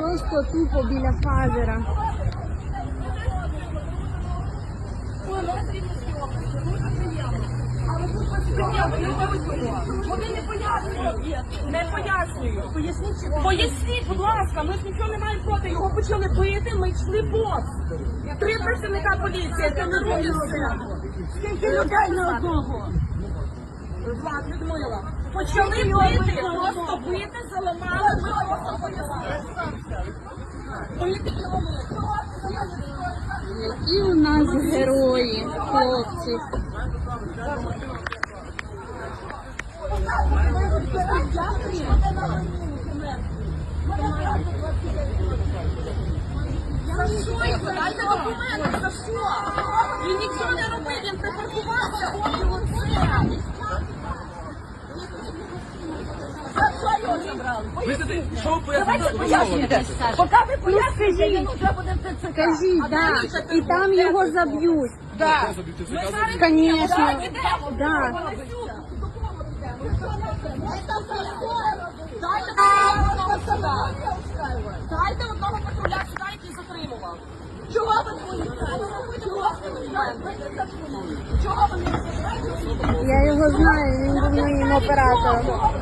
Просто тупо біля фазера. Вони не пояснюють. Не пояснюють. Поясніть, Поясніть, будь ласка, ми ж нічого не маємо проти. Його почали бити, ми йшли бос. Три працівника поліції, це не робить все. Скільки людей на одного? Влад, Людмила. Почали бити, просто бити, заламали, ми просто пояснили. Бити кілометр. Які у нас герої, хлопці. Він нічого не робив, він припаркувався, от його це. За що? Давайте пояснюйте. Поки ви пояснюєте, він вже буде в ТЦК. Кажіть, да. І там його заб'ють. Да. Конечно. Так. Да. Дайте одного патруля сюди, який затримував. Чого ви боїтеся? Чого ви не? Чого ви не знаєте? Я його